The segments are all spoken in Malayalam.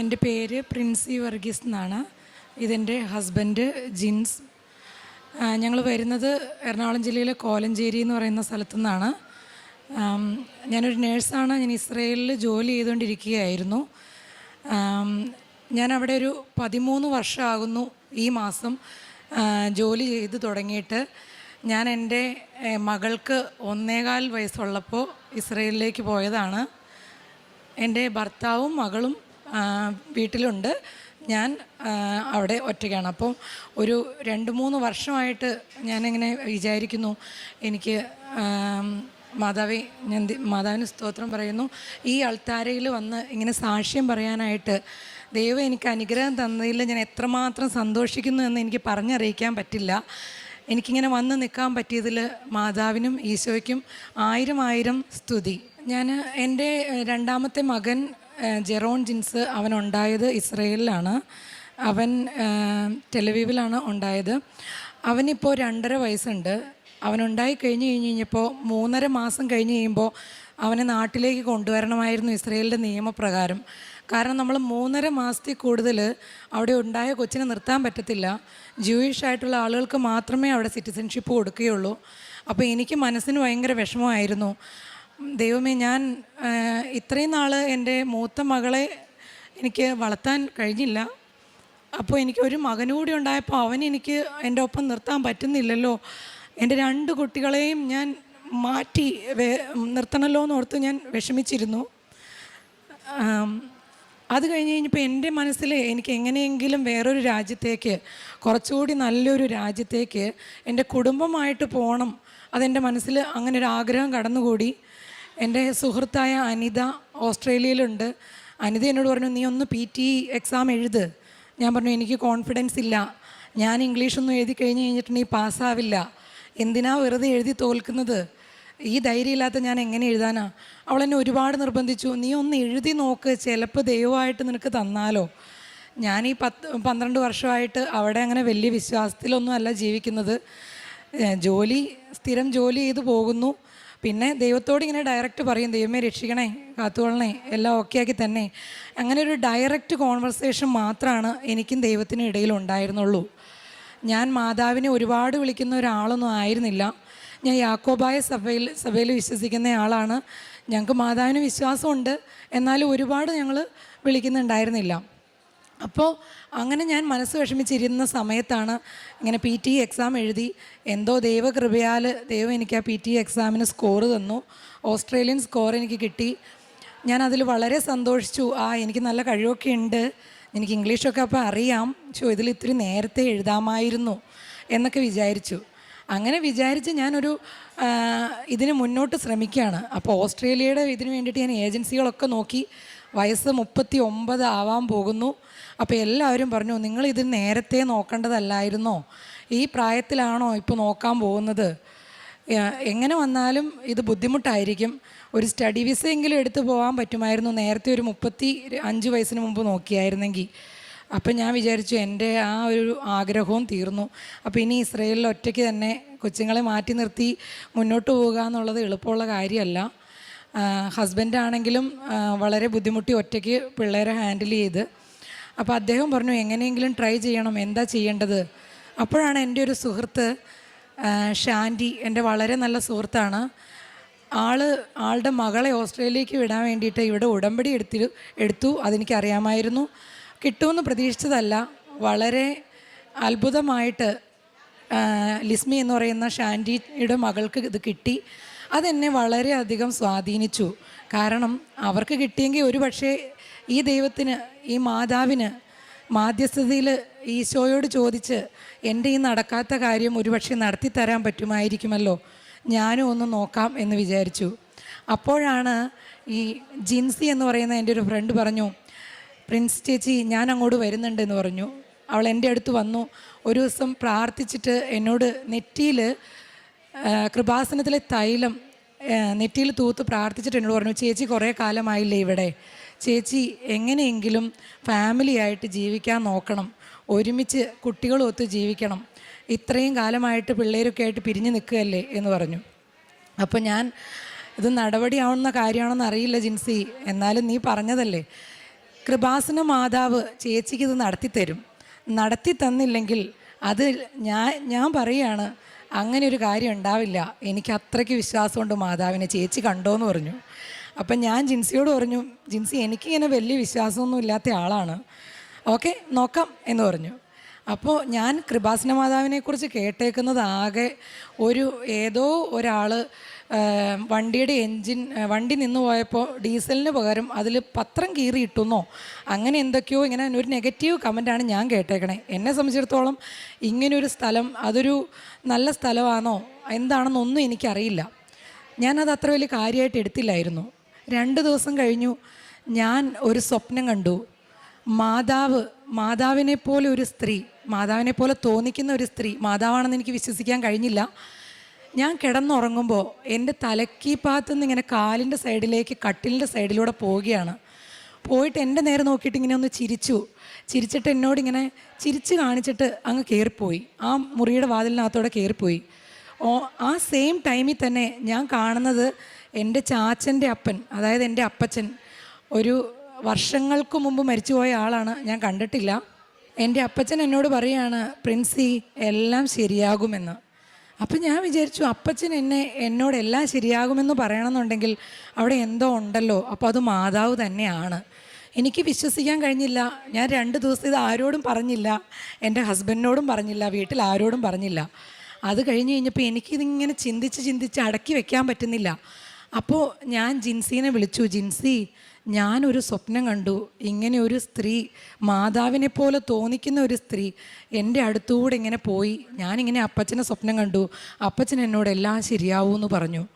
എന്റെ പേര് പ്രിൻസി വർഗീസ് എന്നാണ്. ഇതെന്റെ ഹസ്ബൻഡ് ജിൻസ്. ഞങ്ങൾ വരുന്നത് എറണാകുളം ജില്ലയിലെ കോലഞ്ചേരി എന്ന് പറയുന്ന സ്ഥലത്തു നിന്നാണ്. ഞാനൊരു നേഴ്സാണ്. ഞാൻ ഇസ്രയേലിൽ ജോലി ചെയ്തുകൊണ്ടിരിക്കുകയായിരുന്നു. ഞാൻ അവിടെ ഒരു പതിമൂന്ന് വർഷമാകുന്നു ഈ മാസം ജോലി ചെയ്ത് തുടങ്ങിയിട്ട്. ഞാൻ എന്റെ മകൾക്ക് ഒന്നേകാൽ വയസ്സുള്ളപ്പോൾ ഇസ്രയേലിലേക്ക് പോയതാണ്. എന്റെ ഭർത്താവും മകളും വീട്ടിലുണ്ട്. ഞാൻ അവിടെ ഒറ്റയ്ക്കാണ്. അപ്പോൾ ഒരു രണ്ട് മൂന്ന് വർഷമായിട്ട് ഞാനിങ്ങനെ വിചാരിക്കുന്നു. എനിക്ക് മാതാവി ഞാൻ മാതാവിന് സ്തോത്രം പറയുന്നു. ഈ അൾത്താരയിൽ വന്ന് ഇങ്ങനെ സാക്ഷ്യം പറയാനായിട്ട് ദൈവം എനിക്ക് അനുഗ്രഹം തന്നതിൽ ഞാൻ എത്രമാത്രം സന്തോഷിക്കുന്നു എന്ന് എനിക്ക് പറഞ്ഞറിയിക്കാൻ പറ്റില്ല. എനിക്കിങ്ങനെ വന്ന് നിൽക്കാൻ പറ്റിയതിൽ മാതാവിനും ഈശോയ്ക്കും ആയിരം ആയിരം സ്തുതി. ഞാൻ എന്റെ രണ്ടാമത്തെ മകൻ ജെറോൺ ജിൻസ് അവനുണ്ടായത് ഇസ്രയേലിലാണ്. അവൻ ടെലിവീവിലാണ് ഉണ്ടായത്. അവനിപ്പോൾ രണ്ടര വയസ്സുണ്ട്. അവനുണ്ടായി കഴിഞ്ഞ് കഴിഞ്ഞ് കഴിഞ്ഞപ്പോൾ മൂന്നര മാസം കഴിഞ്ഞ് കഴിയുമ്പോൾ അവനെ നാട്ടിലേക്ക് കൊണ്ടുവരണമായിരുന്നു ഇസ്രയേലിന്റെ നിയമപ്രകാരം. കാരണം നമ്മൾ മൂന്നര മാസത്തിൽ കൂടുതൽ അവിടെ ഉണ്ടായ കൊച്ചിനെ നിർത്താൻ പറ്റത്തില്ല. ജൂയിഷ് ആയിട്ടുള്ള ആളുകൾക്ക് മാത്രമേ അവിടെ സിറ്റിസൺഷിപ്പ് കൊടുക്കുകയുള്ളൂ. അപ്പോൾ എനിക്ക് മനസ്സിന് ഭയങ്കര വിഷമമായിരുന്നു. ദൈവമേ ഞാൻ ഇത്രയും നാൾ എന്റെ മൂത്ത മകളെ എനിക്ക് വളർത്താൻ കഴിഞ്ഞില്ല. അപ്പോൾ എനിക്ക് ഒരു മകനുകൂടി ഉണ്ടായപ്പോൾ അവൻ എനിക്ക് എന്റെ ഒപ്പം നിർത്താൻ പറ്റുന്നില്ലല്ലോ. എന്റെ രണ്ട് കുട്ടികളെയും ഞാൻ മാറ്റി നിർത്തണമല്ലോ എന്ന് ഓർത്ത് ഞാൻ വിഷമിച്ചിരുന്നു. അത് കഴിഞ്ഞ് കഴിഞ്ഞപ്പോൾ എന്റെ മനസ്സിൽ എനിക്ക് എങ്ങനെയെങ്കിലും വേറൊരു രാജ്യത്തേക്ക് കുറച്ചുകൂടി നല്ലൊരു രാജ്യത്തേക്ക് എന്റെ കുടുംബമായിട്ട് പോകണം അതെന്റെ മനസ്സിൽ അങ്ങനെ ഒരു ആഗ്രഹം കടന്നുകൂടി. എന്റെ സുഹൃത്തായ അനിത ഓസ്ട്രേലിയയിലുണ്ട്. അനിത എന്നോട് പറഞ്ഞു നീ ഒന്ന് പി ടി എക്സാം എഴുത്. ഞാൻ പറഞ്ഞു എനിക്ക് കോൺഫിഡൻസ് ഇല്ല. ഞാൻ ഇംഗ്ലീഷൊന്നും എഴുതി കഴിഞ്ഞ് കഴിഞ്ഞിട്ടുണ്ടെങ്കിൽ പാസ്സാവില്ല എന്തിനാ വെറുതെ എഴുതി തോൽക്കുന്നത്? ഈ ധൈര്യമില്ലാത്ത ഞാൻ എങ്ങനെ എഴുതാനാ? അവൾ എന്നെ ഒരുപാട് നിർബന്ധിച്ചു. നീ ഒന്ന് എഴുതി നോക്ക് ചിലപ്പോൾ ദൈവമായിട്ട് നിനക്ക് തന്നാലോ. ഞാൻ ഈ പത്ത് പന്ത്രണ്ട് വർഷമായിട്ട് അവിടെ അങ്ങനെ വലിയ വിശ്വാസത്തിലൊന്നും അല്ല ജീവിക്കുന്നത്. ജോലി സ്ഥിരം ജോലി ചെയ്ത് പോകുന്നു. പിന്നെ ദൈവത്തോട് ഇങ്ങനെ ഡയറക്റ്റ് പറയും ദൈവമേ രക്ഷിക്കണേ കാത്തുകൊള്ളണേ എല്ലാം ഓക്കെ ആക്കി തന്നെ. അങ്ങനെ ഒരു ഡയറക്റ്റ് കോൺവെർസേഷൻ മാത്രമാണ് എനിക്കും ദൈവത്തിനും ഇടയിൽ ഉണ്ടായിരുന്നുള്ളൂ. ഞാൻ മാതാവിനെ ഒരുപാട് വിളിക്കുന്ന ഒരാളൊന്നും ആയിരുന്നില്ല. ഞാൻ യാക്കോബായ സഭയിൽ സഭയിൽ വിശ്വസിക്കുന്ന ആളാണ്. ഞങ്ങൾക്ക് മാതാവിന് വിശ്വാസമുണ്ട്. എന്നാലും ഒരുപാട് ഞങ്ങൾ വിളിക്കുന്നുണ്ടായിരുന്നില്ല. അപ്പോൾ അങ്ങനെ ഞാൻ മനസ്സ് വിഷമിച്ചിരുന്ന സമയത്താണ് ഇങ്ങനെ പി ടി എക്സാം എഴുതി. എന്തോ ദൈവകൃപയാൽ ദൈവം എനിക്ക് ആ പി ടി എക്സാമിന് സ്കോർ തന്നു. ഓസ്ട്രേലിയൻ സ്കോർ എനിക്ക് കിട്ടി. ഞാൻ അതിൽ വളരെ സന്തോഷിച്ചു. ആ എനിക്ക് നല്ല കഴിവൊക്കെ ഉണ്ട്. എനിക്ക് ഇംഗ്ലീഷൊക്കെ അപ്പോൾ അറിയാം. ചോ ഇതിൽ ഇത്തിരി നേരത്തെ എഴുതാമായിരുന്നു എന്നൊക്കെ വിചാരിച്ചു. അങ്ങനെ വിചാരിച്ച് ഞാനൊരു ഇതിന് മുന്നോട്ട് ശ്രമിക്കുകയാണ്. അപ്പോൾ ഓസ്ട്രേലിയയുടെ ഇതിന് വേണ്ടിയിട്ട് ഞാൻ ഏജൻസികളൊക്കെ നോക്കി. വയസ്സ് മുപ്പത്തി ഒമ്പത് ആവാൻ പോകുന്നു. അപ്പോൾ എല്ലാവരും പറഞ്ഞു നിങ്ങൾ ഇത് നേരത്തെ നോക്കേണ്ടതല്ലായിരുന്നോ? ഈ പ്രായത്തിലാണോ ഇപ്പോൾ നോക്കാൻ പോകുന്നത്? എങ്ങനെ വന്നാലും ഇത് ബുദ്ധിമുട്ടായിരിക്കും. ഒരു സ്റ്റഡി വിസയെങ്കിലും എടുത്തു പോകാൻ പറ്റുമായിരുന്നു. നേരത്തെ ഒരു മുപ്പത്തി അഞ്ച് വയസ്സിന് മുമ്പ് നോക്കിയായിരുന്നെങ്കിൽ. അപ്പം ഞാൻ വിചാരിച്ചു എന്റെ ആ ഒരു ആഗ്രഹവും തീർന്നു. അപ്പോൾ ഇനി ഇസ്രയേലിൽ ഒറ്റയ്ക്ക് തന്നെ കൊച്ചുങ്ങളെ മാറ്റി നിർത്തി മുന്നോട്ട് പോകുക എന്നുള്ളത് എളുപ്പമുള്ള കാര്യമല്ല. ഹസ്ബൻഡാണെങ്കിലും വളരെ ബുദ്ധിമുട്ടി ഒറ്റയ്ക്ക് പിള്ളേരെ ഹാൻഡിൽ ചെയ്ത്. അപ്പോൾ അദ്ദേഹം പറഞ്ഞു എങ്ങനെയെങ്കിലും ട്രൈ ചെയ്യണം എന്താ ചെയ്യേണ്ടത്? അപ്പോഴാണ് എന്റെ ഒരു സുഹൃത്ത് ഷാൻഡി എന്റെ വളരെ നല്ല സുഹൃത്താണ്. ആൾ ആളുടെ മകളെ ഓസ്ട്രേലിയക്ക് വിടാൻ വേണ്ടിയിട്ട് ഇവിടെ ഉടമ്പടി എടുത്തി എടുത്തു അതെനിക്കറിയാമായിരുന്നു. കിട്ടുമെന്ന് പ്രതീക്ഷിച്ചതല്ല വളരെ അത്ഭുതമായിട്ട് ലിസ്മി എന്ന് പറയുന്ന ഷാൻഡിയുടെ മകൾക്ക് ഇത് കിട്ടി. അതെന്നെ വളരെയധികം സ്വാധീനിച്ചു. കാരണം അവർക്ക് കിട്ടിയെങ്കിൽ ഒരു പക്ഷേ ഈ ദൈവത്തിന് ഈ മാതാവിന് മാധ്യസ്ഥതയിൽ ഈശോയോട് ചോദിച്ച് എന്റെ ഈ നടക്കാത്ത കാര്യം ഒരുപക്ഷെ നടത്തി തരാൻ പറ്റുമായിരിക്കുമല്ലോ. ഞാനും ഒന്ന് നോക്കാം എന്ന് വിചാരിച്ചു. അപ്പോഴാണ് ഈ ജിൻസി എന്ന് പറയുന്ന എന്റെ ഒരു ഫ്രണ്ട് പറഞ്ഞു പ്രിൻസ് ചേച്ചി ഞാൻ അങ്ങോട്ട് വരുന്നുണ്ട് എന്ന് പറഞ്ഞു. അവൾ എന്റെ അടുത്ത് വന്നു ഒരു ദിവസം പ്രാർത്ഥിച്ചിട്ട് എന്നോട് നെറ്റിയിൽ കൃപാസനത്തിലെ തൈലം നെറ്റിയിൽ തൂത്ത് പ്രാർത്ഥിച്ചിട്ട് എന്നോട് പറഞ്ഞു ചേച്ചി കുറേ കാലമായില്ലേ ഇവിടെ. ചേച്ചി എങ്ങനെയെങ്കിലും ഫാമിലിയായിട്ട് ജീവിക്കാൻ നോക്കണം. ഒരുമിച്ച് കുട്ടികളൊത്ത് ജീവിക്കണം. ഇത്രയും കാലമായിട്ട് പിള്ളേരൊക്കെ ആയിട്ട് പിരിഞ്ഞു നിൽക്കുകയല്ലേ? എന്ന് പറഞ്ഞു. അപ്പോൾ ഞാൻ ഇത് നടപടിയാവുന്ന കാര്യമാണെന്ന് അറിയില്ല ജിൻസി. എന്നാലും നീ പറഞ്ഞതല്ലേ. കൃപാസന മാതാവ് ചേച്ചിക്ക് ഇത് നടത്തിത്തരും. നടത്തി തന്നില്ലെങ്കിൽ അത് ഞാൻ ഞാൻ പറയുകയാണ് അങ്ങനെ ഒരു കാര്യം ഉണ്ടാവില്ല. എനിക്ക് അത്രയ്ക്ക് വിശ്വാസമുണ്ട് മാതാവിനെ. ചേച്ചി കണ്ടോന്ന് പറഞ്ഞു. അപ്പം ഞാൻ ജിൻസിയോട് പറഞ്ഞു ജിൻസി എനിക്കിങ്ങനെ വലിയ വിശ്വാസമൊന്നും ഇല്ലാത്ത ആളാണ്. ഓക്കെ നോക്കാം എന്ന് പറഞ്ഞു. അപ്പോൾ ഞാൻ കൃപാസന മാതാവിനെക്കുറിച്ച് കേട്ടേക്കുന്നത് ആകെ ഒരു ഏതോ ഒരാൾ വണ്ടിയുടെ എൻജിൻ വണ്ടി നിന്ന് പോയപ്പോൾ ഡീസലിന് പകരം അതിൽ പത്രം കീറി ഇട്ടുന്നോ അങ്ങനെ എന്തൊക്കെയോ ഇങ്ങനെ ഒരു നെഗറ്റീവ് കമന്റാണ് ഞാൻ കേട്ടേക്കണേ. എന്നെ സംബന്ധിച്ചിടത്തോളം ഇങ്ങനൊരു സ്ഥലം അതൊരു നല്ല സ്ഥലമാണോ? എന്താണെന്നൊന്നും എനിക്കറിയില്ല. ഞാനത് അത്ര വലിയ കാര്യമായിട്ട് എടുത്തില്ലായിരുന്നു. രണ്ട് ദിവസം കഴിഞ്ഞു ഞാൻ ഒരു സ്വപ്നം കണ്ടു. മാതാവ് മാതാവിനെ പോലെ ഒരു സ്ത്രീ മാതാവിനെ പോലെ തോന്നിക്കുന്ന ഒരു സ്ത്രീ. മാതാവാണെന്ന് എനിക്ക് വിശ്വസിക്കാൻ കഴിഞ്ഞില്ല. ഞാൻ കിടന്നുറങ്ങുമ്പോൾ എന്റെ തലക്കീ ഭാഗത്തു നിന്ന് ഇങ്ങനെ കാലിന്റെ സൈഡിലേക്ക് കട്ടിലിന്റെ സൈഡിലൂടെ പോവുകയാണ്. പോയിട്ട് എന്റെ നേരെ നോക്കിയിട്ട് ഇങ്ങനെ ഒന്ന് ചിരിച്ചു. ചിരിച്ചിട്ട് എന്നോട് ഇങ്ങനെ ചിരിച്ച് കാണിച്ചിട്ട് അങ്ങ് കയറിപ്പോയി. ആ മുറിയുടെ വാതിലിനകത്തോടെ കയറിപ്പോയി. ഓ ആ സെയിം ടൈമിൽ തന്നെ ഞാൻ കാണുന്നത് എന്റെ ചാച്ചന്റെ അപ്പൻ അതായത് എന്റെ അപ്പച്ചൻ ഒരു വർഷങ്ങൾക്ക് മുമ്പ് മരിച്ചുപോയ ആളാണ്. ഞാൻ കണ്ടിട്ടില്ല. എന്റെ അപ്പച്ചൻ എന്നോട് പറയാണ് പ്രിൻസി എല്ലാം ശരിയാകുമെന്ന്. അപ്പം ഞാൻ വിചാരിച്ചു അപ്പച്ചൻ എന്നെ എന്നോട് എല്ലാം ശരിയാകുമെന്ന് പറയണമെന്നുണ്ടെങ്കിൽ അവിടെ എന്തോ ഉണ്ടല്ലോ അപ്പോൾ അത് മാതാവ് തന്നെയാണ്. എനിക്ക് വിശ്വസിക്കാൻ കഴിഞ്ഞില്ല. ഞാൻ രണ്ട് ദിവസം ഇത് ആരോടും പറഞ്ഞില്ല. എന്റെ ഹസ്ബൻഡിനോടും പറഞ്ഞില്ല. വീട്ടിൽ ആരോടും പറഞ്ഞില്ല. അത് കഴിഞ്ഞ് കഴിഞ്ഞപ്പോൾ എനിക്കിതിങ്ങനെ ചിന്തിച്ച് ചിന്തിച്ച് അടക്കി വെക്കാൻ പറ്റുന്നില്ല. അപ്പോൾ ഞാൻ ജിൻസീനെ വിളിച്ചു. ജിൻസി ഞാനൊരു സ്വപ്നം കണ്ടു. ഇങ്ങനെ ഒരു സ്ത്രീ മാതാവിനെ പോലെ തോന്നിക്കുന്ന ഒരു സ്ത്രീ എന്റെ അടുത്തുകൂടെ ഇങ്ങനെ പോയി. ഞാനിങ്ങനെ അപ്പച്ചനെ സ്വപ്നം കണ്ടു. അപ്പച്ചൻ എന്നോട് എല്ലാം ശരിയാവൂ എന്ന് പറഞ്ഞു.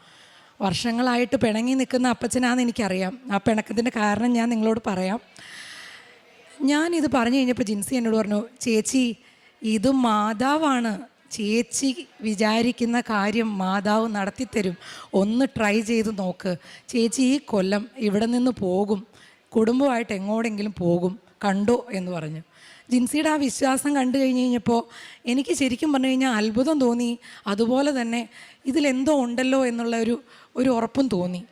വർഷങ്ങളായിട്ട് പിണങ്ങി നിൽക്കുന്ന അപ്പച്ചനാന്ന് എനിക്കറിയാം. ആ പിണക്കത്തിന്റെ കാരണം ഞാൻ നിങ്ങളോട് പറയാം. ഞാനിത് പറഞ്ഞു കഴിഞ്ഞപ്പോൾ ജിൻസി എന്നോട് പറഞ്ഞു ചേച്ചി ഇത് മാതാവാണ്. ചേച്ചി വിചാരിക്കുന്ന കാര്യം മാതാവ് നടത്തിത്തരും. ഒന്ന് ട്രൈ ചെയ്ത് നോക്ക്. ചേച്ചി ഈ കൊല്ലം ഇവിടെ നിന്ന് പോകും. കുടുംബമായിട്ട് എങ്ങോടെങ്കിലും പോകും. കണ്ടോ എന്ന് പറഞ്ഞു. ജിൻസിയുടെ ആ വിശ്വാസം കണ്ടു കഴിഞ്ഞ് കഴിഞ്ഞപ്പോൾ എനിക്ക് ശരിക്കും പറഞ്ഞു കഴിഞ്ഞാൽ അത്ഭുതം തോന്നി. അതുപോലെ തന്നെ ഇതിലെന്തോ ഉണ്ടല്ലോ എന്നുള്ള ഒരു ഒരു ഉറപ്പും തോന്നി.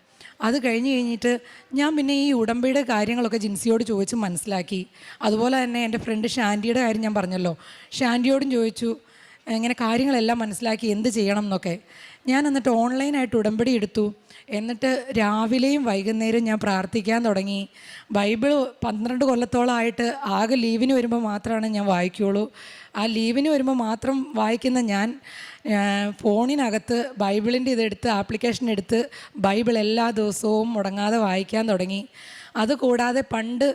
അത് കഴിഞ്ഞ് കഴിഞ്ഞിട്ട് ഞാൻ പിന്നെ ഈ ഉടമ്പയുടെ കാര്യങ്ങളൊക്കെ ജിൻസിയോട് ചോദിച്ച് മനസ്സിലാക്കി. അതുപോലെ തന്നെ എന്റെ ഫ്രണ്ട് ഷാന്റിയുടെ കാര്യം ഞാൻ പറഞ്ഞല്ലോ. ഷാന്റിയോടും ചോദിച്ചു ഇങ്ങനെ കാര്യങ്ങളെല്ലാം മനസ്സിലാക്കി എന്ത് ചെയ്യണം എന്നൊക്കെ. ഞാൻ എന്നിട്ട് ഓൺലൈനായിട്ട് ഉടമ്പടി എടുത്തു. എന്നിട്ട് രാവിലെയും വൈകുന്നേരം ഞാൻ പ്രാർത്ഥിക്കാൻ തുടങ്ങി. ബൈബിൾ പന്ത്രണ്ട് കൊല്ലത്തോളമായിട്ട് ആകെ ലീവിന് വരുമ്പോൾ മാത്രമാണ് ഞാൻ വായിക്കുകയുള്ളൂ ആ ലീവിന് വരുമ്പോൾ മാത്രം വായിക്കുന്ന ഞാൻ ഫോണിനകത്ത് ബൈബിളിന്റെ ഇതെടുത്ത് ആപ്ലിക്കേഷൻ എടുത്ത് ബൈബിൾ എല്ലാ ദിവസവും മുടങ്ങാതെ വായിക്കാൻ തുടങ്ങി. അതുകൂടാതെ പണ്ട്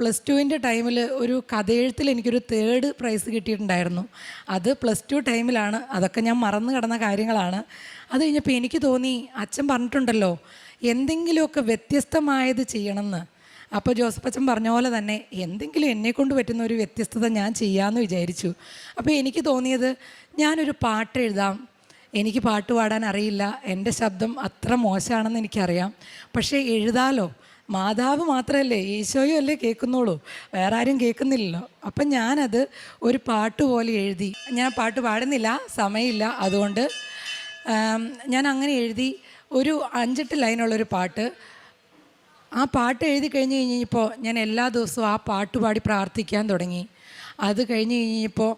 പ്ലസ് ടുവിന്റെ ടൈമിൽ ഒരു കഥയെഴുത്തിൽ എനിക്കൊരു തേർഡ് പ്രൈസ് കിട്ടിയിട്ടുണ്ടായിരുന്നു. അത് പ്ലസ് ടു ടൈമിലാണ് അതൊക്കെ ഞാൻ മറന്നു കിടന്ന കാര്യങ്ങളാണ്. അത് കഴിഞ്ഞപ്പോൾ എനിക്ക് തോന്നി അച്ഛൻ പറഞ്ഞിട്ടുണ്ടല്ലോ എന്തെങ്കിലുമൊക്കെ വ്യത്യസ്തമായത് ചെയ്യണമെന്ന്. അപ്പോൾ ജോസഫ് അച്ഛൻ പറഞ്ഞ പോലെ തന്നെ എന്തെങ്കിലും എന്നെക്കൊണ്ട് പറ്റുന്ന ഒരു വ്യത്യസ്തത ഞാൻ ചെയ്യാമെന്ന് വിചാരിച്ചു. അപ്പോൾ എനിക്ക് തോന്നിയത് ഞാനൊരു പാട്ട് എഴുതാം. എനിക്ക് പാട്ട് പാടാൻ അറിയില്ല. എന്റെ ശബ്ദം അത്ര മോശമാണെന്ന് എനിക്കറിയാം. പക്ഷേ എഴുതാലോ? മാതാവ് മാത്രമല്ലേ ഈശോയും അല്ലേ കേൾക്കുന്നുള്ളൂ വേറെ ആരും കേൾക്കുന്നില്ലല്ലോ. അപ്പം ഞാനത് ഒരു പാട്ട് പോലെ എഴുതി. ഞാൻ പാട്ട് പാടുന്നില്ല സമയമില്ല. അതുകൊണ്ട് ഞാൻ അങ്ങനെ എഴുതി ഒരു അഞ്ചെട്ട് ലൈനുള്ളൊരു പാട്ട്. ആ പാട്ട് എഴുതി കഴിഞ്ഞ് കഴിഞ്ഞപ്പോൾ ഞാൻ എല്ലാ ദിവസവും ആ പാട്ട് പാടി പ്രാർത്ഥിക്കാൻ തുടങ്ങി. അത് കഴിഞ്ഞ് കഴിഞ്ഞപ്പോൾ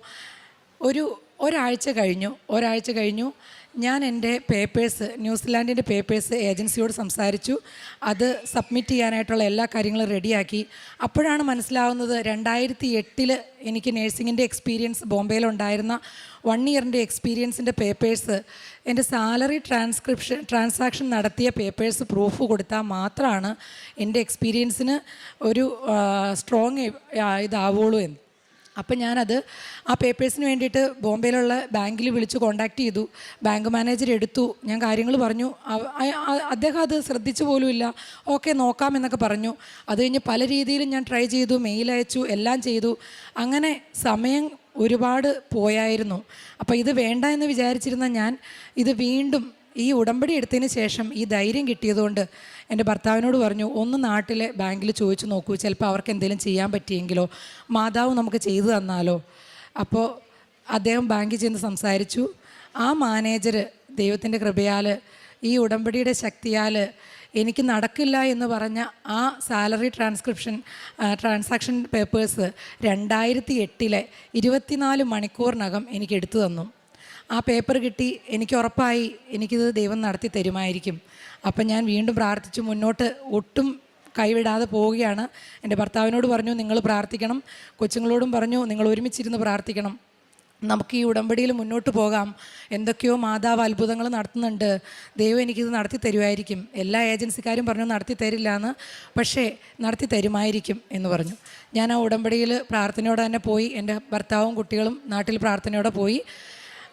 ഒരു ഒരാഴ്ച കഴിഞ്ഞു. ഒരാഴ്ച കഴിഞ്ഞു. ഞാൻ എന്റെ പേപ്പേഴ്സ് ന്യൂസിലാൻഡിന്റെ പേപ്പേഴ്സ് ഏജൻസിയോട് സംസാരിച്ചു. അത് സബ്മിറ്റ് ചെയ്യാനായിട്ടുള്ള എല്ലാ കാര്യങ്ങളും റെഡിയാക്കി അപ്പോഴാണ് മനസ്സിലാവുന്നത് രണ്ടായിരത്തി എട്ടിൽ എനിക്ക് നേഴ്സിങ്ങിന്റെ എക്സ്പീരിയൻസ് ബോംബെയിലുണ്ടായിരുന്ന വൺ ഇയറിന്റെ എക്സ്പീരിയൻസിന്റെ പേപ്പേഴ്സ് എന്റെ സാലറി ട്രാൻസ്ക്രിപ്ഷൻ ട്രാൻസാക്ഷൻ നടത്തിയ പേപ്പേഴ്സ് പ്രൂഫ് കൊടുത്താൽ മാത്രമാണ് എന്റെ എക്സ്പീരിയൻസിന് ഒരു സ്ട്രോങ് ഇതാവുള്ളൂ എന്ന്. അപ്പം ഞാനത് ആ പേപ്പേഴ്സിന് വേണ്ടിയിട്ട് ബോംബെയിലുള്ള ബാങ്കിൽ വിളിച്ച് കോണ്ടാക്റ്റ് ചെയ്തു. ബാങ്ക് മാനേജർ എടുത്തു. ഞാൻ കാര്യങ്ങൾ പറഞ്ഞു. അദ്ദേഹം അത് ശ്രദ്ധിച്ചു പോലുമില്ല ഓക്കെ നോക്കാം എന്നൊക്കെ പറഞ്ഞു. അത് കഴിഞ്ഞ് പല രീതിയിലും ഞാൻ ട്രൈ ചെയ്തു. മെയിൽ അയച്ചു. എല്ലാം ചെയ്തു. അങ്ങനെ സമയം ഒരുപാട് പോയായിരുന്നു. അപ്പോൾ ഇത് വേണ്ട എന്ന് വിചാരിച്ചിരുന്ന ഞാൻ ഇത് വീണ്ടും ഈ ഉടമ്പടി എടുത്തതിന് ശേഷം ഈ ധൈര്യം കിട്ടിയതുകൊണ്ട് എന്റെ ഭർത്താവിനോട് പറഞ്ഞു ഒന്ന് നാട്ടിലെ ബാങ്കിൽ ചോദിച്ചു നോക്കൂ ചിലപ്പോൾ അവർക്ക് എന്തെങ്കിലും ചെയ്യാൻ പറ്റിയെങ്കിലോ? മാതാവ് നമുക്ക് ചെയ്തു തന്നാലോ? അപ്പോൾ അദ്ദേഹം ബാങ്കിൽ ചെന്ന് സംസാരിച്ചു. ആ മാനേജർ ദൈവത്തിന്റെ കൃപയാൽ ഈ ഉടമ്പടിയുടെ ശക്തിയാൽ എനിക്ക് നടക്കില്ല എന്ന് പറഞ്ഞ ആ സാലറി ട്രാൻസ്ക്രിപ്ഷൻ ട്രാൻസാക്ഷൻ പേപ്പേഴ്സ് രണ്ടായിരത്തി എട്ടിലെ ഇരുപത്തിനാല് മണിക്കൂറിനകം എനിക്ക് എടുത്തു തന്നു. ആ പേപ്പർ കിട്ടി എനിക്ക് ഉറപ്പായി എനിക്കിത് ദൈവം നടത്തി തരുമായിരിക്കും. അപ്പം ഞാൻ വീണ്ടും പ്രാർത്ഥിച്ചു മുന്നോട്ട് ഒട്ടും കൈവിടാതെ പോവുകയാണ്. എന്റെ ഭർത്താവിനോട് പറഞ്ഞു നിങ്ങൾ പ്രാർത്ഥിക്കണം. കൊച്ചുങ്ങളോടും പറഞ്ഞു നിങ്ങൾ ഒരുമിച്ചിരുന്ന് പ്രാർത്ഥിക്കണം. നമുക്ക് ഈ ഉടമ്പടിയിൽ മുന്നോട്ട് പോകാം. എന്തൊക്കെയോ മാതാവ് അത്ഭുതങ്ങൾ നടത്തുന്നുണ്ട്. ദൈവം എനിക്കിത് നടത്തി തരുമായിരിക്കും. എല്ലാ ഏജൻസിക്കാരും പറഞ്ഞു നടത്തി തരില്ല എന്ന് പക്ഷേ നടത്തി തരുമായിരിക്കും എന്ന് പറഞ്ഞു. ഞാൻ ആ ഉടമ്പടിയിൽ പ്രാർത്ഥനയോടെ തന്നെ പോയി. എന്റെ ഭർത്താവും കുട്ടികളും നാട്ടിൽ പ്രാർത്ഥനയോടെ പോയി.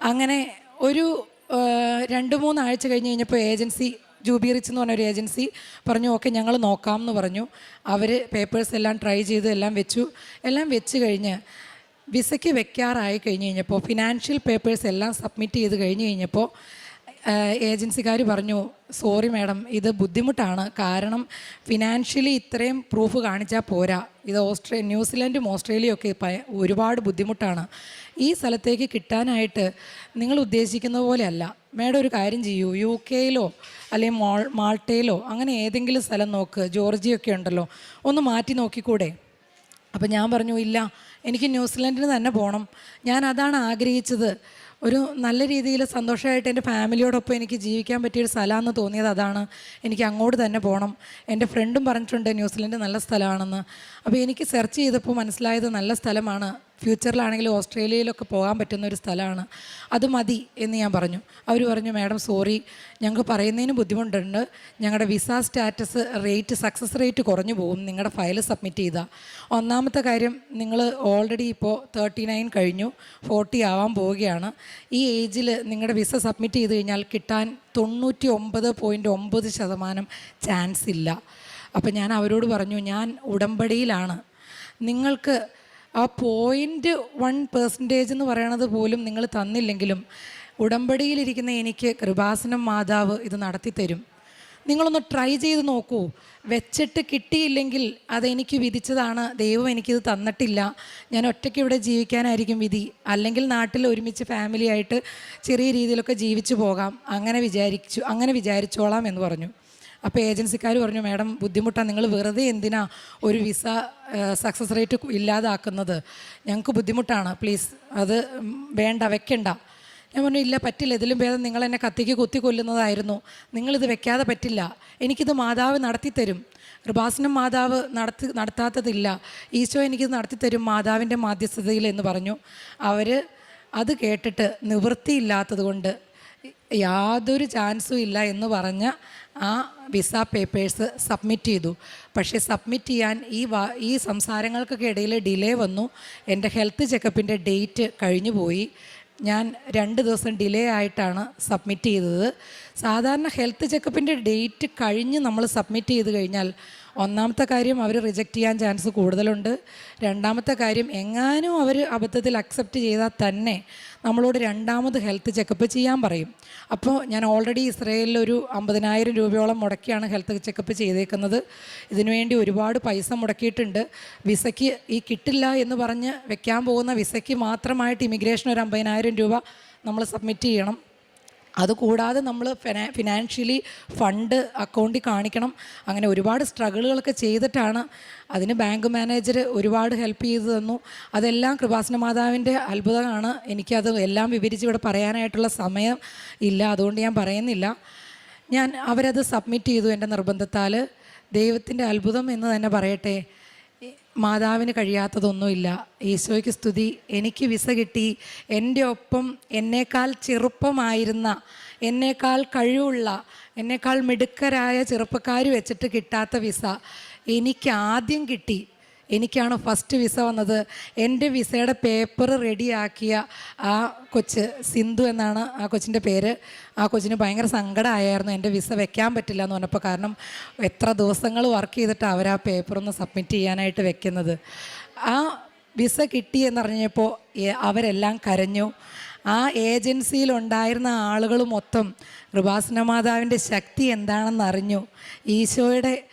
അങ്ങനെ ഒരു രണ്ട് മൂന്നാഴ്ച കഴിഞ്ഞ് കഴിഞ്ഞപ്പോൾ ഏജൻസി ജൂബി റിച്ച് എന്ന് പറഞ്ഞ ഒരു ഏജൻസി പറഞ്ഞു ഓക്കെ ഞങ്ങൾ നോക്കാം എന്ന് പറഞ്ഞു. അവർ പേപ്പേഴ്സ് എല്ലാം ട്രൈ ചെയ്ത് എല്ലാം വെച്ചു. എല്ലാം വെച്ച് കഴിഞ്ഞ് വിസയ്ക്ക് വെക്കാറായി കഴിഞ്ഞ് കഴിഞ്ഞപ്പോൾ ഫിനാൻഷ്യൽ പേപ്പേഴ്സ് എല്ലാം സബ്മിറ്റ് ചെയ്ത് കഴിഞ്ഞ് കഴിഞ്ഞപ്പോൾ ഏജൻസിക്കാർ പറഞ്ഞു സോറി മാഡം ഇത് ബുദ്ധിമുട്ടാണ്. കാരണം ഫിനാൻഷ്യലി ഇത്രയും പ്രൂഫ് കാണിച്ചാൽ പോരാ. ഇത് ഓസ്ട്രേ ന്യൂസിലൻഡും ഓസ്ട്രേലിയയും ഒക്കെ ഒരുപാട് ബുദ്ധിമുട്ടാണ്. ഈ സ്ഥലത്തേക്ക് കിട്ടാനായിട്ട് നിങ്ങൾ ഉദ്ദേശിക്കുന്ന പോലെയല്ല. മാഡം ഒരു കാര്യം ചെയ്യൂ. യു കെയിലോ അല്ലെങ്കിൽ മോൾ മാൾട്ടയിലോ അങ്ങനെ ഏതെങ്കിലും സ്ഥലം നോക്ക്. ജോർജിയൊക്കെ ഉണ്ടല്ലോ. ഒന്ന് മാറ്റി നോക്കിക്കൂടെ? അപ്പം ഞാൻ പറഞ്ഞു ഇല്ല എനിക്ക് ന്യൂസിലൻഡിന് തന്നെ പോകണം ഞാൻ അതാണ് ആഗ്രഹിച്ചത്. ഒരു നല്ല രീതിയിൽ സന്തോഷമായിട്ട് എന്റെ ഫാമിലിയോടൊപ്പം എനിക്ക് ജീവിക്കാൻ പറ്റിയൊരു സ്ഥലമാണെന്ന് തോന്നിയത് അതാണ്. എനിക്ക് അങ്ങോട്ട് തന്നെ പോകണം എന്റെ ഫ്രണ്ടും പറഞ്ഞിട്ടുണ്ട് ന്യൂസിലൻഡ് നല്ല സ്ഥലമാണെന്ന്. അപ്പോൾ എനിക്ക് സെർച്ച് ചെയ്തപ്പോൾ മനസ്സിലായത് നല്ല സ്ഥലമാണ് ഫ്യൂച്ചറിലാണെങ്കിലും ഓസ്ട്രേലിയയിലൊക്കെ പോകാൻ പറ്റുന്ന ഒരു സ്ഥലമാണ്. അത് മതി എന്ന് ഞാൻ പറഞ്ഞു. അവർ പറഞ്ഞു മാഡം സോറി. ഞങ്ങൾക്ക് പറയുന്നതിന് ബുദ്ധിമുട്ടുണ്ട്. ഞങ്ങളുടെ visa status rate success rate കുറഞ്ഞു പോകും നിങ്ങളുടെ ഫയൽ സബ്മിറ്റ് ചെയ്താൽ ഒന്നാമത്തെ കാര്യം നിങ്ങൾ ഓൾറെഡി ഇപ്പോൾ തേർട്ടി നയൻ കഴിഞ്ഞു. ഫോർട്ടി ആവാൻ പോവുകയാണ്. ഈ ഏജിൽ നിങ്ങളുടെ വിസ സബ്മിറ്റ് ചെയ്ത് കഴിഞ്ഞാൽ കിട്ടാൻ തൊണ്ണൂറ്റി ഒമ്പത് പോയിന്റ് ഒമ്പത് ശതമാനം ചാൻസ് ഇല്ല. അപ്പം ഞാൻ അവരോട് പറഞ്ഞു ഞാൻ ഉടമ്പടിയിലാണ്. നിങ്ങൾക്ക് ആ പോയിന്റ് വൺ പെർസെന്റേജ് എന്ന് പറയണത് പോലും നിങ്ങൾ തന്നില്ലെങ്കിലും ഉടമ്പടിയിലിരിക്കുന്ന എനിക്ക് കൃപാസനം മാതാവ് ഇത് നടത്തി തരും നിങ്ങളൊന്ന് ട്രൈ ചെയ്ത് നോക്കൂ. വെച്ചിട്ട് കിട്ടിയില്ലെങ്കിൽ അതെനിക്ക് വിധിച്ചതാണ്. ദൈവം എനിക്കിത് തന്നിട്ടില്ല. ഞാൻ ഒറ്റയ്ക്ക് ഇവിടെ ജീവിക്കാനായിരിക്കും വിധി. അല്ലെങ്കിൽ നാട്ടിൽ ഒരുമിച്ച് ഫാമിലിയായിട്ട് ചെറിയ രീതിയിലൊക്കെ ജീവിച്ചു പോകാം. അങ്ങനെ വിചാരിച്ചു അങ്ങനെ വിചാരിച്ചോളാം എന്ന് പറഞ്ഞു. അപ്പോൾ ഏജൻസിക്കാർ പറഞ്ഞു മാഡം ബുദ്ധിമുട്ടാണ് നിങ്ങൾ വെറുതെ എന്തിനാ ഒരു വിസ സക്സസ് റേറ്റ് ഇല്ലാതാക്കുന്നത്? ഞങ്ങൾക്ക് ബുദ്ധിമുട്ടാണ്. പ്ലീസ് അത് വേണ്ട വെക്കണ്ട. ഞാൻ പറഞ്ഞു ഇല്ല പറ്റില്ല. ഇതിലും ഭേദം നിങ്ങൾ എന്നെ കത്തിക്ക് കുത്തി കൊല്ലുന്നതായിരുന്നു. നിങ്ങളിത് വെക്കാതെ പറ്റില്ല. എനിക്കിത് മാതാവ് നടത്തിത്തരും കൃപാസനം മാതാവ് നടത്തി നടത്താത്തതില്ല. ഈശോ എനിക്കിത് നടത്തിത്തരും മാതാവിന്റെ മാധ്യസ്ഥതയിൽ എന്ന് പറഞ്ഞു. അവർ അത് കേട്ടിട്ട് നിവൃത്തിയില്ലാത്തത് കൊണ്ട് യാതൊരു ചാൻസും ഇല്ല എന്ന് പറഞ്ഞ ആ വിസ പേപ്പേഴ്സ് സബ്മിറ്റ് ചെയ്തു. പക്ഷേ സബ്മിറ്റ് ചെയ്യാൻ ഈ വാ ഈ സംസാരങ്ങൾക്കൊക്കെ ഇടയിൽ ഡിലേ വന്നു. എന്റെ ഹെൽത്ത് ചെക്കപ്പിന്റെ ഡേറ്റ് കഴിഞ്ഞു പോയി. ഞാൻ രണ്ട് ദിവസം ഡിലേ ആയിട്ടാണ് സബ്മിറ്റ് ചെയ്തത്. സാധാരണ ഹെൽത്ത് ചെക്കപ്പിന്റെ ഡേറ്റ് കഴിഞ്ഞ് നമ്മൾ സബ്മിറ്റ് ചെയ്ത് കഴിഞ്ഞാൽ ഒന്നാമത്തെ കാര്യം അവർ റിജക്റ്റ് ചെയ്യാൻ ചാൻസ് കൂടുതലുണ്ട്. രണ്ടാമത്തെ കാര്യം എങ്ങാനും അവർ അബദ്ധത്തിൽ അക്സെപ്റ്റ് ചെയ്താൽ തന്നെ നമ്മളോട് രണ്ടാമത് ഹെൽത്ത് ചെക്കപ്പ് ചെയ്യാൻ പറയും. അപ്പോൾ ഞാൻ ഓൾറെഡി ഇസ്രയേലിൽ ഒരു അമ്പതിനായിരം രൂപയോളം മുടക്കിയാണ് ഹെൽത്ത് ചെക്കപ്പ് ചെയ്തേക്കുന്നത്. ഇതിനുവേണ്ടി ഒരുപാട് പൈസ മുടക്കിയിട്ടുണ്ട്. വിസയ്ക്ക് ഈ കിട്ടില്ല എന്ന് പറഞ്ഞ് വെക്കാൻ പോകുന്ന വിസയ്ക്ക് മാത്രമായിട്ട് ഇമിഗ്രേഷൻ ഒരു അമ്പതിനായിരം രൂപ നമ്മൾ സബ്മിറ്റ് ചെയ്യണം. അതുകൂടാതെ നമ്മൾ ഫിനാ ഫിനാൻഷ്യലി ഫണ്ട് അക്കൗണ്ടിൽ കാണിക്കണം. അങ്ങനെ ഒരുപാട് സ്ട്രഗിളുകളൊക്കെ ചെയ്തിട്ടാണ് അതിന് ബാങ്ക് മാനേജർ ഒരുപാട് ഹെൽപ്പ് ചെയ്ത് തന്നു. അതെല്ലാം കൃപാസന മാതാവിന്റെ അത്ഭുതമാണ്. എനിക്കത് എല്ലാം വിവരിച്ച് ഇവിടെ പറയാനായിട്ടുള്ള സമയം ഇല്ല അതുകൊണ്ട് ഞാൻ പറയുന്നില്ല. ഞാൻ അവരത് സബ്മിറ്റ് ചെയ്തു എന്റെ നിർബന്ധത്താൽ ദൈവത്തിന്റെ അത്ഭുതം എന്ന് തന്നെ പറയട്ടെ. മാതാവിന് കഴിയാത്തതൊന്നുമില്ല. ഈശോയ്ക്ക് സ്തുതി. എനിക്ക് വിസ കിട്ടി. എന്റെ ഒപ്പം എന്നേക്കാൾ ചെറുപ്പമായിരുന്ന എന്നേക്കാൾ കഴിവുള്ള എന്നേക്കാൾ മിടുക്കരായ ചെറുപ്പക്കാർ വെച്ചിട്ട് കിട്ടാത്ത വിസ എനിക്ക് ആദ്യം കിട്ടി. എനിക്കാണ് ഫസ്റ്റ് വിസ വന്നത്? എന്റെ വിസയുടെ പേപ്പർ റെഡിയാക്കിയ ആ കൊച്ച് സിന്ധു എന്നാണ് ആ കൊച്ചിന്റെ പേര്. ആ കൊച്ചിന് ഭയങ്കര സങ്കടമായിരുന്നു എന്റെ വിസ വെക്കാൻ പറ്റില്ല എന്ന് പറഞ്ഞപ്പോൾ. കാരണം എത്ര ദിവസങ്ങൾ വർക്ക് ചെയ്തിട്ട് അവർ ആ പേപ്പറൊന്ന് സബ്മിറ്റ് ചെയ്യാനായിട്ട് വെക്കുന്നത്. ആ വിസ കിട്ടി എന്നറിഞ്ഞപ്പോൾ അവരെല്ലാം കരഞ്ഞു. ആ ഏജൻസിയിലുണ്ടായിരുന്ന ആളുകൾ മൊത്തം കൃപാസന മാതാവിന്റെ ശക്തി എന്താണെന്ന് അറിഞ്ഞു. ഈശോയുടെ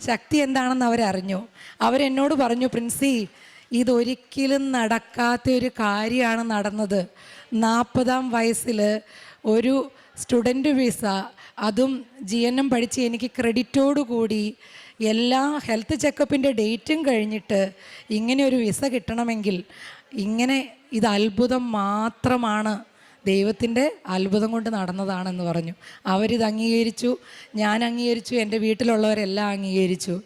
ശക്തി എന്താണെന്ന് അവരറിഞ്ഞു. അവരെന്നോട് പറഞ്ഞു പ്രിൻസി ഇതൊരിക്കലും നടക്കാത്ത ഒരു കാര്യമാണ് നടന്നത്. നാൽപ്പതാം വയസ്സിൽ ഒരു സ്റ്റുഡന്റ് വിസ അതും ജി എൻ എം പഠിച്ച് എനിക്ക് ക്രെഡിറ്റോടു കൂടി എല്ലാ ഹെൽത്ത് ചെക്കപ്പിന്റെ ഡേറ്റും കഴിഞ്ഞിട്ട് ഇങ്ങനെ ഒരു വിസ കിട്ടണമെങ്കിൽ ഇങ്ങനെ ഇത് അത്ഭുതം മാത്രമാണ് ദൈവത്തിന്റെ അത്ഭുതം കൊണ്ട് നടന്നതാണെന്ന് പറഞ്ഞു. അവരിത് അംഗീകരിച്ചു. ഞാൻ അംഗീകരിച്ചു. എന്റെ വീട്ടിലുള്ളവരെല്ലാം അംഗീകരിച്ചു.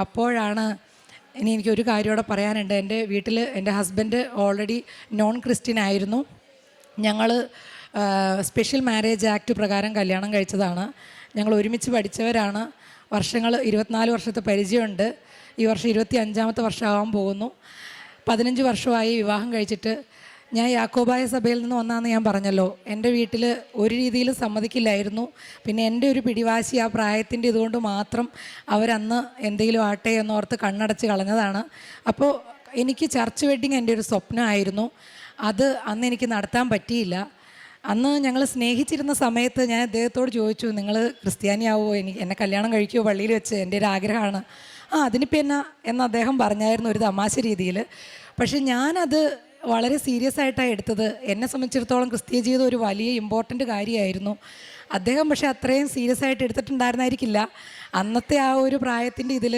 അപ്പോഴാണ് ഇനി എനിക്കൊരു കാര്യം കൂടെ പറയാനുണ്ട്. എന്റെ വീട്ടിൽ എന്റെ ഹസ്ബൻഡ് ഓൾറെഡി നോൺ ക്രിസ്ത്യൻ ആയിരുന്നു. ഞങ്ങൾ സ്പെഷ്യൽ മാരേജ് ആക്ട് പ്രകാരം കല്യാണം കഴിച്ചതാണ്. ഞങ്ങൾ ഒരുമിച്ച് പഠിച്ചവരാണ്. വർഷങ്ങൾ ഇരുപത്തിനാല് വർഷത്തെ പരിചയമുണ്ട്. ഈ വർഷം ഇരുപത്തി അഞ്ചാമത്തെ വർഷമാകാൻ പോകുന്നു. പതിനഞ്ച് വർഷമായി വിവാഹം കഴിച്ചിട്ട് ഞാൻ യാക്കോബായ സഭയിൽ നിന്ന് വന്നാന്ന് ഞാൻ പറഞ്ഞല്ലോ. എന്റെ വീട്ടിൽ ഒരു രീതിയിൽ സമ്മതിക്കില്ലായിരുന്നു. പിന്നെ എന്റെ ഒരു പിടിവാശി ആ പ്രായത്തിന്റെ ഇതുകൊണ്ട് മാത്രം അവരന്ന് എന്തെങ്കിലും ആട്ടെ എന്നോർത്ത് കണ്ണടച്ച് കളഞ്ഞതാണ്. അപ്പോൾ എനിക്ക് ചർച്ച് വെഡ്ഡിങ് എന്റെ ഒരു സ്വപ്നമായിരുന്നു. അത് അന്ന് എനിക്ക് നടത്താൻ പറ്റിയില്ല. അന്ന് ഞങ്ങൾ സ്നേഹിച്ചിരുന്ന സമയത്ത് ഞാൻ അദ്ദേഹത്തോട് ചോദിച്ചു നിങ്ങൾ ക്രിസ്ത്യാനിയാവോ എനിക്ക് എന്നെ കല്യാണം കഴിക്കുമോ പള്ളിയിൽ വെച്ച് എന്റെ ഒരു ആഗ്രഹമാണ്. ആ അതിനിപ്പോൾ എന്നാ എന്ന് അദ്ദേഹം പറഞ്ഞായിരുന്നു ഒരു തമാശ രീതിയിൽ. പക്ഷെ ഞാനത് വളരെ സീരിയസ് ആയിട്ടാണ് എടുത്തത്. എന്നെ സംബന്ധിച്ചിടത്തോളം ക്രിസ്തീയ ജീവിതം ഒരു വലിയ ഇമ്പോർട്ടന്റ് കാര്യമായിരുന്നു. അദ്ദേഹം പക്ഷേ അത്രയും സീരിയസ് ആയിട്ട് എടുത്തിട്ടുണ്ടായിരുന്നായിരിക്കില്ല. അന്നത്തെ ആ ഒരു പ്രായത്തിന്റെ ഇതിൽ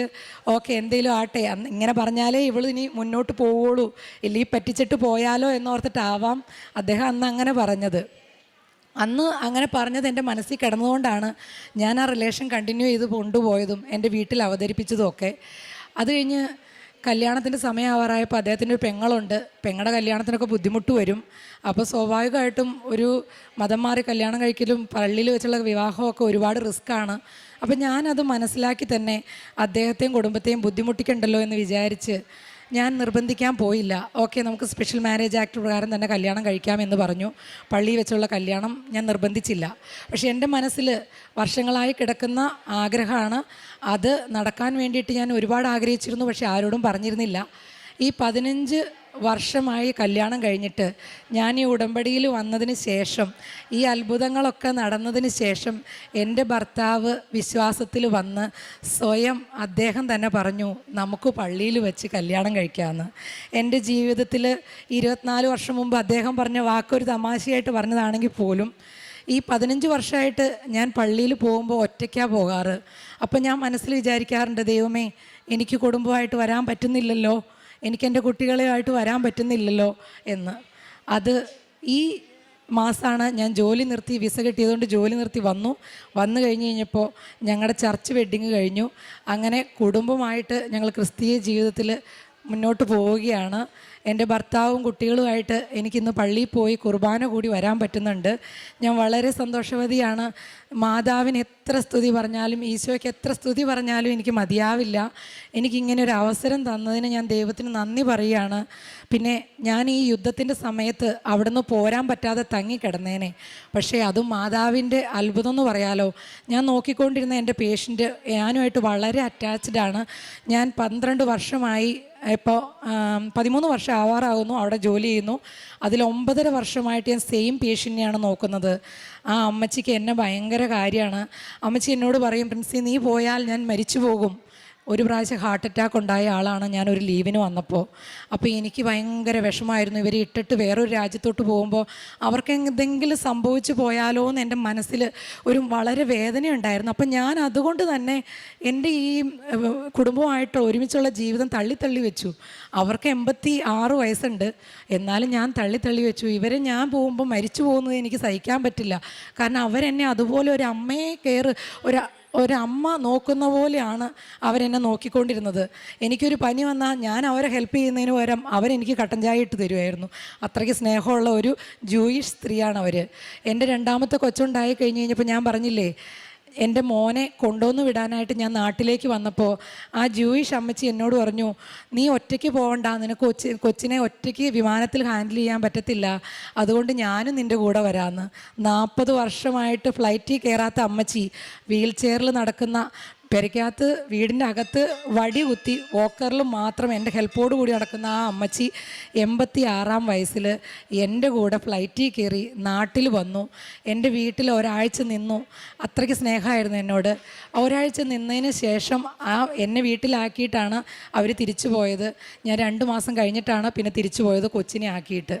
ഓക്കെ എന്തെങ്കിലും ആട്ടെ അന്ന് ഇങ്ങനെ പറഞ്ഞാലേ ഇവൾ ഇനി മുന്നോട്ട് പോവുള്ളൂ. ഇല്ലെങ്കിൽ പറ്റിച്ചിട്ട് പോയാലോ എന്നോർത്തിട്ടാവാം അദ്ദേഹം അന്ന് അങ്ങനെ പറഞ്ഞത്. അന്ന് അങ്ങനെ പറഞ്ഞത് എന്റെ മനസ്സിൽ കിടന്നുകൊണ്ടാണ് ഞാൻ ആ റിലേഷൻ കണ്ടിന്യൂ ചെയ്ത് കൊണ്ടുപോയതും എന്റെ വീട്ടിൽ അവതരിപ്പിച്ചതും ഒക്കെ. അത് കഴിഞ്ഞ് കല്യാണത്തിന്റെ സമയമാവാറായപ്പോൾ അദ്ദേഹത്തിന്റെ ഒരു പെങ്ങളുണ്ട്. പെങ്ങളുടെ കല്യാണത്തിനൊക്കെ ബുദ്ധിമുട്ട് വരും. അപ്പോൾ സ്വാഭാവികമായിട്ടും ഒരു മതം മാറി കല്യാണം കഴിക്കലും പള്ളിയിൽ വെച്ചുള്ള വിവാഹമൊക്കെ ഒരുപാട് റിസ്ക്കാണ് അപ്പം ഞാനത് മനസ്സിലാക്കി തന്നെ അദ്ദേഹത്തെയും കുടുംബത്തെയും ബുദ്ധിമുട്ടിക്കണ്ടല്ലോ എന്ന് വിചാരിച്ച് ഞാൻ നിർബന്ധിക്കാൻ പോയില്ല. ഓക്കെ നമുക്ക് സ്പെഷ്യൽ മാരേജ് ആക്ട് പ്രകാരം തന്നെ കല്യാണം കഴിക്കാമെന്ന് പറഞ്ഞു. പള്ളി വെച്ചുള്ള കല്യാണം ഞാൻ നിർബന്ധിച്ചില്ല. പക്ഷേ എന്റെ മനസ്സിൽ വർഷങ്ങളായി കിടക്കുന്ന ആഗ്രഹമാണ്. അത് നടക്കാൻ വേണ്ടിയിട്ട് ഞാൻ ഒരുപാട് ആഗ്രഹിച്ചിരുന്നു പക്ഷേ ആരോടും പറഞ്ഞിരുന്നില്ല. ഈ പതിനഞ്ച് വർഷമായി കല്യാണം കഴിഞ്ഞിട്ട് ഞാൻ ഈ ഉടമ്പടിയിൽ വന്നതിന് ശേഷം ഈ അത്ഭുതങ്ങളൊക്കെ നടന്നതിന് ശേഷം എന്റെ ഭർത്താവ് വിശ്വാസത്തിൽ വന്ന് സ്വയം അദ്ദേഹം തന്നെ പറഞ്ഞു നമുക്ക് പള്ളിയിൽ വെച്ച് കല്യാണം കഴിക്കാമെന്ന് എന്റെ ജീവിതത്തിൽ ഇരുപത്തിനാല് വർഷം മുമ്പ് അദ്ദേഹം പറഞ്ഞ വാക്കൊരു തമാശയായിട്ട് പറഞ്ഞതാണെങ്കിൽ പോലും ഈ പതിനഞ്ച് വർഷമായിട്ട് ഞാൻ പള്ളിയിൽ പോകുമ്പോൾ ഒറ്റയ്ക്കാണ് പോകാറ്. അപ്പം ഞാൻ മനസ്സിൽ വിചാരിക്കാറുണ്ട് ദൈവമേ എനിക്ക് കുടുംബമായിട്ട് വരാൻ പറ്റുന്നില്ലല്ലോ. എനിക്ക് എന്റെ കുട്ടികളെയായിട്ട് വരാൻ പറ്റുന്നില്ലല്ലോ എന്ന്. അത് ഈ മാസമാണ് ഞാൻ ജോലി നിർത്തി വിസ കിട്ടിയതുകൊണ്ട് ജോലി നിർത്തി വന്നു. വന്നു കഴിഞ്ഞ് കഴിഞ്ഞപ്പോൾ ഞങ്ങളുടെ ചർച്ച് വെഡ്ഡിങ് കഴിഞ്ഞു. അങ്ങനെ കുടുംബമായിട്ട് ഞങ്ങൾ ക്രിസ്തീയ ജീവിതത്തിൽ മുന്നോട്ട് പോവുകയാണ്. എന്റെ ഭർത്താവും കുട്ടികളുമായിട്ട് എനിക്കിന്ന് പള്ളിയിൽ പോയി കുർബാന കൂടി വരാൻ പറ്റുന്നുണ്ട്. ഞാൻ വളരെ സന്തോഷവതിയാണ്. മാതാവിന് എത്ര സ്തുതി പറഞ്ഞാലും ഈശോയ്ക്ക് എത്ര സ്തുതി പറഞ്ഞാലും എനിക്ക് മതിയാവില്ല. എനിക്കിങ്ങനെ ഒരു അവസരം തന്നതിന് ഞാൻ ദൈവത്തിന് നന്ദി പറയുകയാണ്. പിന്നെ ഞാൻ ഈ യുദ്ധത്തിന്റെ സമയത്ത് അവിടുന്ന് പോരാൻ പറ്റാതെ തങ്ങിക്കിടന്നേനെ. പക്ഷേ അതും മാതാവിന്റെ അത്ഭുതം എന്ന് പറയാലോ. ഞാൻ നോക്കിക്കൊണ്ടിരുന്ന എന്റെ പേഷ്യന്റ് ഞാനുമായിട്ട് വളരെ അറ്റാച്ച്ഡാണ് ഞാൻ പന്ത്രണ്ട് വർഷമായി ഇപ്പോൾ പതിമൂന്ന് വർഷം ആവാറാകുന്നു അവിടെ ജോലി ചെയ്യുന്നു. അതിൽ ഒമ്പതര വർഷമായിട്ട് ഞാൻ സെയിം പേഷ്യന്റിനെയാണ് നോക്കുന്നത്. ആ അമ്മച്ചിക്ക് എന്നെ ഭയങ്കര കാര്യമാണ്. അമ്മച്ചി എന്നോട് പറയും പ്രിൻസി നീ പോയാൽ ഞാൻ മരിച്ചു പോകും ഒരു പ്രാവശ്യം ഹാർട്ട് അറ്റാക്ക് ഉണ്ടായ ആളാണ് ഞാൻ ഒരു ലീവിന് വന്നപ്പോൾ. അപ്പോൾ എനിക്ക് ഭയങ്കര വിഷമമായിരുന്നു. ഇവരെ ഇട്ടിട്ട് വേറൊരു രാജ്യത്തോട്ട് പോകുമ്പോൾ അവർക്ക് എന്തെങ്കിലും സംഭവിച്ചു പോയാലോ എന്ന് എന്റെ മനസ്സിൽ ഒരു വളരെ വേദനയുണ്ടായിരുന്നു. അപ്പം ഞാൻ അതുകൊണ്ട് തന്നെ എന്റെ ഈ കുടുംബമായിട്ട് ഒരുമിച്ചുള്ള ജീവിതം തള്ളി തള്ളി വെച്ചു. അവർക്ക് എൺപത്തി ആറ് വയസ്സുണ്ട്. എന്നാലും ഞാൻ തള്ളി തള്ളി വെച്ചു. ഇവരെ ഞാൻ പോകുമ്പോൾ മരിച്ചു പോകുന്നത് എനിക്ക് സഹിക്കാൻ പറ്റില്ല. കാരണം അവരെന്നെ അതുപോലെ ഒരു അമ്മയെ കയറ് ഒരു ഒരമ്മ നോക്കുന്ന പോലെയാണ് അവരെന്നെ നോക്കിക്കൊണ്ടിരുന്നത്. എനിക്കൊരു പനി വന്നാൽ ഞാൻ അവരെ ഹെൽപ്പ് ചെയ്യുന്നതിന് പകരം അവരെനിക്ക് കട്ടൻ ചായ ഇട്ട് തരുമായിരുന്നു അത്രയ്ക്ക് സ്നേഹമുള്ള ഒരു ജൂയിഷ് സ്ത്രീയാണ് അവർ എന്റെ രണ്ടാമത്തെ കൊച്ചുണ്ടായി കഴിഞ്ഞ് കഴിഞ്ഞപ്പോൾ ഞാൻ പറഞ്ഞില്ലേ എന്റെ മോനെ കൊണ്ടുവന്ന് വിടാനായിട്ട് ഞാൻ നാട്ടിലേക്ക് വന്നപ്പോൾ ആ ജൂയിഷ് അമ്മച്ചി എന്നോട് പറഞ്ഞു നീ ഒറ്റയ്ക്ക് പോകണ്ട നിനക്ക് കൊച്ചി കൊച്ചിനെ ഒറ്റയ്ക്ക് വിമാനത്തിൽ ഹാൻഡിൽ ചെയ്യാൻ പറ്റത്തില്ല. അതുകൊണ്ട് ഞാനും നിന്റെ കൂടെ വരാമെന്ന് നാൽപ്പത് വർഷമായിട്ട് ഫ്ലൈറ്റിൽ കയറാത്ത അമ്മച്ചി വീൽ ചെയറിൽ നടക്കുന്ന പെരയ്ക്കകത്ത് വീടിന്റെ അകത്ത് വടി കുത്തി വോക്കറിൽ മാത്രം എന്റെ ഹെൽപ്പോട് കൂടി നടക്കുന്ന ആ അമ്മച്ചി എൺപത്തി ആറാം വയസ്സിൽ എന്റെ കൂടെ ഫ്ലൈറ്റിൽ കയറി നാട്ടിൽ വന്നു. എന്റെ വീട്ടിൽ ഒരാഴ്ച നിന്നു. അത്രയ്ക്ക് സ്നേഹമായിരുന്നു എന്നോട്. ഒരാഴ്ച നിന്നതിന് ശേഷം ആ എന്നെ വീട്ടിലാക്കിയിട്ടാണ് അവർ തിരിച്ചു പോയത്. ഞാൻ രണ്ട് മാസം കഴിഞ്ഞിട്ടാണ് പിന്നെ തിരിച്ചു പോയത് കൊച്ചിനെ ആക്കിയിട്ട്.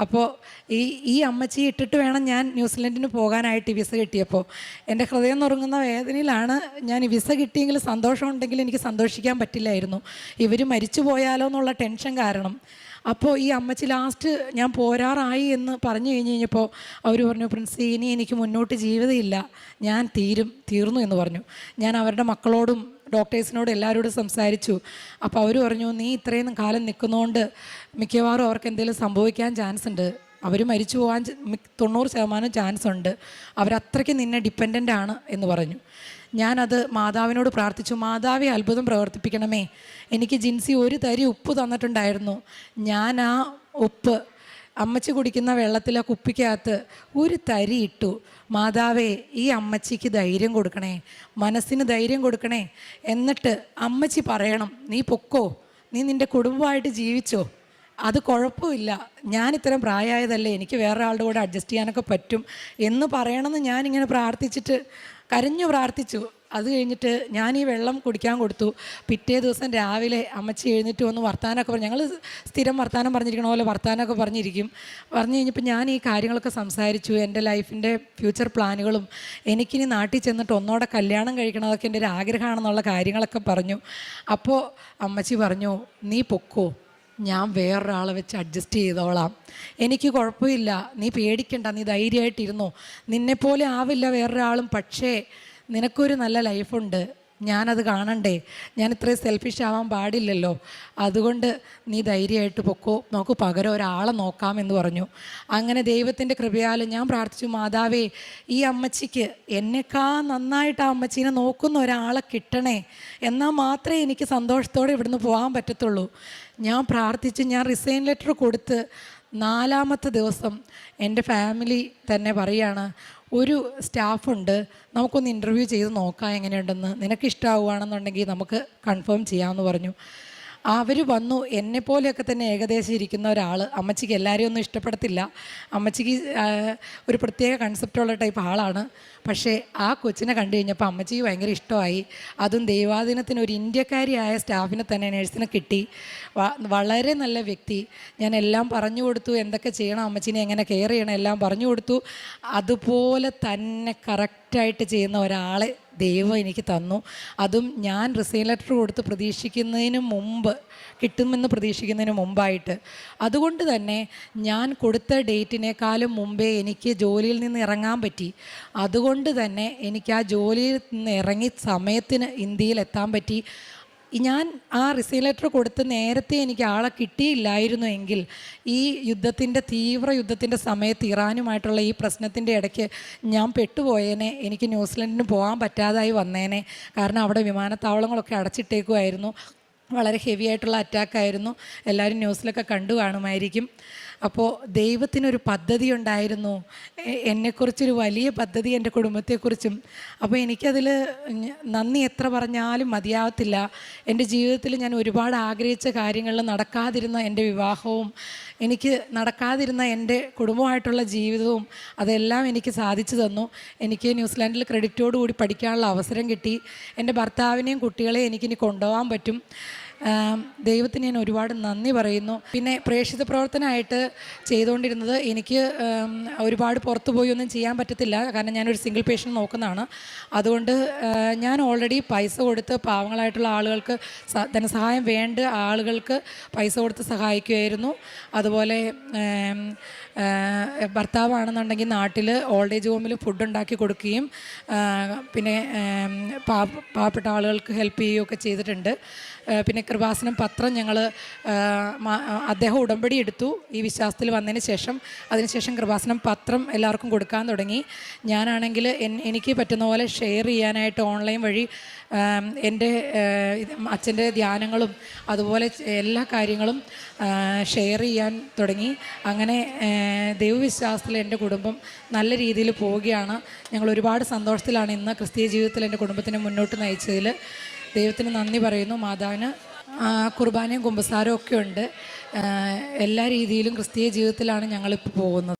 അപ്പോൾ ഈ ഈ അമ്മച്ചി ഇട്ടിട്ട് വേണം ഞാൻ ന്യൂസിലൻഡിന് പോകാനായിട്ട് വിസ കിട്ടിയപ്പോൾ എന്റെ ഹൃദയം നുറുങ്ങുന്ന വേദനയിലാണ് ഞാൻ വിസ കിട്ടിയെങ്കിൽ സന്തോഷമുണ്ടെങ്കിൽ എനിക്ക് സന്തോഷിക്കാൻ പറ്റില്ലായിരുന്നു. ഇവർ മരിച്ചു പോയാലോ എന്നുള്ള ടെൻഷൻ കാരണം. അപ്പോൾ ഈ അമ്മച്ചി ലാസ്റ്റ് ഞാൻ പോരാറായി എന്ന് പറഞ്ഞു കഴിഞ്ഞ് കഴിഞ്ഞപ്പോൾ അവർ പറഞ്ഞു പ്രിൻസി ഇനി എനിക്ക് മുന്നോട്ട് ജീവിതമില്ല. ഞാൻ തീരും തീർന്നു എന്ന് പറഞ്ഞു. ഞാൻ അവരുടെ മക്കളോടും ഡോക്ടേഴ്സിനോടും എല്ലാവരോടും സംസാരിച്ചു. അപ്പോൾ അവർ പറഞ്ഞു നീ ഇത്രയും കാലം നിൽക്കുന്നതുകൊണ്ട് മിക്കവാറും അവർക്ക് എന്തെങ്കിലും സംഭവിക്കാൻ ചാൻസ് ഉണ്ട്. അവർ മരിച്ചു പോകാൻ തൊണ്ണൂറ് ശതമാനം ചാൻസ് ഉണ്ട്. അവരത്രയ്ക്ക് നിന്നെ ഡിപ്പെൻഡന്റ് ആണ് എന്ന് പറഞ്ഞു. ഞാനത് മാതാവിനോട് പ്രാർത്ഥിച്ചു. മാതാവി അത്ഭുതം പ്രവർത്തിപ്പിക്കണമേ. എനിക്ക് ജിൻസി ഒരു തരി ഉപ്പ് തന്നിട്ടുണ്ടായിരുന്നു. ഞാൻ ആ ഉപ്പ് അമ്മച്ചി കുടിക്കുന്ന വെള്ളത്തിലെ കുപ്പിക്കകത്ത് ഒരു തരി ഇട്ടു. മാതാവേ ഈ അമ്മച്ചിക്ക് ധൈര്യം കൊടുക്കണേ മനസ്സിന് ധൈര്യം കൊടുക്കണേ എന്നിട്ട് അമ്മച്ചി പറയണം നീ പൊക്കോ നീ നിന്റെ കുടുംബമായിട്ട് ജീവിച്ചോ. അത് കുഴപ്പമില്ല. ഞാൻ ഇത്രയും പ്രായമായതല്ലേ എനിക്ക് വേറെ ആളുടെ കൂടെ അഡ്ജസ്റ്റ് ചെയ്യാനൊക്കെ പറ്റും. എന്ന് പറയണമെന്ന് ഞാനിങ്ങനെ പ്രാർത്ഥിച്ചിട്ട് കരഞ്ഞു പ്രാർത്ഥിച്ചു. അത് കഴിഞ്ഞിട്ട് ഞാൻ ഈ വെള്ളം കുടിക്കാൻ കൊടുത്തു. പിറ്റേ ദിവസം രാവിലെ അമ്മച്ചി എഴുന്നേറ്റ് വന്ന് വർത്താനമൊക്കെ പറഞ്ഞു. ഞങ്ങൾ സ്ഥിരം വർത്താനം പറഞ്ഞിരിക്കണ പോലെ വർത്താനമൊക്കെ പറഞ്ഞിരിക്കും. പറഞ്ഞു കഴിഞ്ഞപ്പോൾ ഞാൻ ഈ കാര്യങ്ങളൊക്കെ സംസാരിച്ചു. എന്റെ ലൈഫിന്റെ ഫ്യൂച്ചർ പ്ലാനുകളും എനിക്കിനി നാട്ടിൽ ചെന്നിട്ട് ഒന്നോടെ കല്യാണം കഴിക്കണതൊക്കെ എന്റെ ഒരു ആഗ്രഹമാണെന്നുള്ള കാര്യങ്ങളൊക്കെ പറഞ്ഞു. അപ്പോൾ അമ്മച്ചി പറഞ്ഞു നീ പൊക്കോ. ഞാൻ വേറൊരാളെ വെച്ച് അഡ്ജസ്റ്റ് ചെയ്തോളാം. എനിക്ക് കുഴപ്പമില്ല. നീ പേടിക്കണ്ട. നീ ധൈര്യമായിട്ടിരുന്നോ. നിന്നെപ്പോലെ ആവില്ല വേറൊരാളും. പക്ഷേ നിനക്കൊരു നല്ല ലൈഫുണ്ട്. ഞാനത് കാണണ്ടേ? ഞാൻ ഇത്രയും സെൽഫിഷ് ആവാൻ പാടില്ലല്ലോ. അതുകൊണ്ട് നീ ധൈര്യമായിട്ട് പൊക്കോ. നമുക്ക് പകരം ഒരാളെ നോക്കാമെന്ന് പറഞ്ഞു. അങ്ങനെ ദൈവത്തിന്റെ കൃപയാൽ ഞാൻ പ്രാർത്ഥിച്ചു മാതാവേ ഈ അമ്മച്ചിക്ക് എന്നെക്കാ നന്നായിട്ട് ആ അമ്മച്ചീനെ നോക്കുന്ന ഒരാളെ കിട്ടണേ. എന്നാൽ മാത്രമേ എനിക്ക് സന്തോഷത്തോടെ ഇവിടുന്ന് പോകാൻ പറ്റത്തുള്ളൂ. ഞാൻ പ്രാർത്ഥിച്ച് ഞാൻ റിസൈൻ ലെറ്റർ കൊടുത്ത് നാലാമത്തെ ദിവസം എന്റെ ഫാമിലി തന്നെ പറയാണ് ഒരു സ്റ്റാഫുണ്ട് നമുക്കൊന്ന് ഇന്റർവ്യൂ ചെയ്ത് നോക്കാം എങ്ങനെയുണ്ടെന്ന്. നിനക്ക് ഇഷ്ടമാവുകയാണെന്നുണ്ടെങ്കിൽ നമുക്ക് കൺഫേം ചെയ്യാമെന്ന് പറഞ്ഞു. അവർ വന്നു. എന്നെ പോലെയൊക്കെ തന്നെ ഏകദേശം ഇരിക്കുന്ന ഒരാൾ അമ്മച്ചിക്ക് എല്ലാവരെയും ഒന്നും ഇഷ്ടപ്പെടത്തില്ല. അമ്മച്ചിക്ക് ഒരു പ്രത്യേക കൺസെപ്റ്റുള്ള ടൈപ്പ് ആളാണ്. പക്ഷേ ആ കൊച്ചിനെ കണ്ടു കഴിഞ്ഞപ്പോൾ അമ്മച്ചിക്ക് ഭയങ്കര ഇഷ്ടമായി. അതും ദൈവാദിനത്തിന് ഒരു ഇന്ത്യക്കാരിയായ സ്റ്റാഫിനെ തന്നെ നേഴ്സിനെ കിട്ടി. വളരെ നല്ല വ്യക്തി. ഞാൻ എല്ലാം പറഞ്ഞു കൊടുത്തു. എന്തൊക്കെ ചെയ്യണം അമ്മച്ചിനെ എങ്ങനെ കെയർ ചെയ്യണം എല്ലാം പറഞ്ഞു കൊടുത്തു. അതുപോലെ തന്നെ കറക്റ്റായിട്ട് ചെയ്യുന്ന ഒരാളെ ദൈവം എനിക്ക് തന്നു. അതും ഞാൻ റിസൈൻ ലെറ്റർ കൊടുത്ത് പ്രതീക്ഷിക്കുന്നതിന് മുമ്പ് കിട്ടുമെന്ന് പ്രതീക്ഷിക്കുന്നതിന് മുമ്പായിട്ട്. അതുകൊണ്ട് തന്നെ ഞാൻ കൊടുത്ത ഡേറ്റിനേക്കാളും മുമ്പേ എനിക്ക് ജോലിയിൽ നിന്ന് ഇറങ്ങാൻ പറ്റി. അതുകൊണ്ട് തന്നെ എനിക്ക് ആ ജോലിയിൽ നിന്ന് ഇറങ്ങി സമയത്തിന് ഇന്ത്യയിൽ എത്താൻ പറ്റി. ഞാൻ ആ റിസൈൻ ലെറ്റർ കൊടുത്ത് നേരത്തെ എനിക്ക് ആളെ കിട്ടിയില്ലായിരുന്നു എങ്കിൽ ഈ യുദ്ധത്തിന്റെ തീവ്ര യുദ്ധത്തിന്റെ സമയത്ത് ഇറാനുമായിട്ടുള്ള ഈ പ്രശ്നത്തിന്റെ ഇടയ്ക്ക് ഞാൻ പെട്ടുപോയേനെ എനിക്ക് ന്യൂസിലൻഡിന് പോകാൻ പറ്റാതായി വന്നേനെ. കാരണം അവിടെ വിമാനത്താവളങ്ങളൊക്കെ അടച്ചിട്ടേക്കുമായിരുന്നു വളരെ ഹെവി ആയിട്ടുള്ള അറ്റാക്കായിരുന്നു എല്ലാവരും ന്യൂസിലൊക്കെ കണ്ടു കാണുമായിരിക്കും അപ്പോൾ ദൈവത്തിനൊരു പദ്ധതി ഉണ്ടായിരുന്നു എന്നെക്കുറിച്ചൊരു വലിയ പദ്ധതി എന്റെ കുടുംബത്തെക്കുറിച്ചും. അപ്പോൾ എനിക്കതിൽ നന്ദി എത്ര പറഞ്ഞാലും മതിയാവത്തില്ല. എന്റെ ജീവിതത്തിൽ ഞാൻ ഒരുപാട് ആഗ്രഹിച്ച കാര്യങ്ങളിൽ നടക്കാതിരുന്ന എന്റെ വിവാഹവും എനിക്ക് നടക്കാതിരുന്ന എന്റെ കുടുംബമായിട്ടുള്ള ജീവിതവും അതെല്ലാം എനിക്ക് സാധിച്ചു തന്നു. എനിക്ക് ന്യൂസിലാൻഡിൽ ക്രെഡിറ്റോടുകൂടി പഠിക്കാനുള്ള അവസരം കിട്ടി. എന്റെ ഭർത്താവിനെയും കുട്ടികളെയും എനിക്കിനി കൊണ്ടുപോകാൻ പറ്റും. ദൈവത്തിന് ഞാൻ ഒരുപാട് നന്ദി പറയുന്നു. പിന്നെ പ്രേക്ഷിത പ്രവർത്തനമായിട്ട് ചെയ്തുകൊണ്ടിരുന്നത് എനിക്ക് ഒരുപാട് പുറത്തു പോയി ഒന്നും ചെയ്യാൻ പറ്റത്തില്ല. കാരണം ഞാനൊരു സിംഗിൾ പേഷ്യന്റ് നോക്കുന്നതാണ്. അതുകൊണ്ട് ഞാൻ ഓൾറെഡി പൈസ കൊടുത്ത് പാവങ്ങളായിട്ടുള്ള ആളുകൾക്ക് ധനസഹായം വേണ്ട ആളുകൾക്ക് പൈസ കൊടുത്ത് സഹായിക്കുമായിരുന്നു. അതുപോലെ ഭർത്താവാണെന്നുണ്ടെങ്കിൽ നാട്ടിൽ ഓൾഡ് ഏജ് ഹോമിൽ ഫുഡ് ഉണ്ടാക്കി കൊടുക്കുകയും പിന്നെ പാവപ്പെട്ട ആളുകൾക്ക് ഹെൽപ്പ് ചെയ്യുകയൊക്കെ ചെയ്തിട്ടുണ്ട്. പിന്നെ കൃപാസനം പത്രം ഞങ്ങൾ അദ്ദേഹം ഉടമ്പടി എടുത്തു ഈ വിശ്വാസത്തിൽ വന്നതിന് ശേഷം. അതിനുശേഷം കൃപാസനം പത്രം എല്ലാവർക്കും കൊടുക്കാൻ തുടങ്ങി. ഞാനാണെങ്കിൽ എനിക്ക് പറ്റുന്ന പോലെ ഷെയർ ചെയ്യാനായിട്ട് ഓൺലൈൻ വഴി എന്റെ അച്ഛന്റെ ധ്യാനങ്ങളും അതുപോലെ എല്ലാ കാര്യങ്ങളും ഷെയർ ചെയ്യാൻ തുടങ്ങി. അങ്ങനെ ദൈവവിശ്വാസത്തിൽ എന്റെ കുടുംബം നല്ല രീതിയിൽ പോവുകയാണ്. ഞങ്ങൾ ഒരുപാട് സന്തോഷത്തിലാണ് ഇന്ന് ക്രിസ്തീയ ജീവിതത്തിൽ എന്റെ കുടുംബത്തിനെ മുന്നോട്ട് നയിച്ചതിൽ. ദൈവത്തിന് നന്ദി പറയുന്നു. മാതാവിന് കുർബാനയും കുമ്പസാരവും ഒക്കെ ഉണ്ട്. എല്ലാ രീതിയിലും ക്രിസ്തീയ ജീവിതത്തിലാണ് ഞങ്ങളിപ്പോൾ പോകുന്നത്.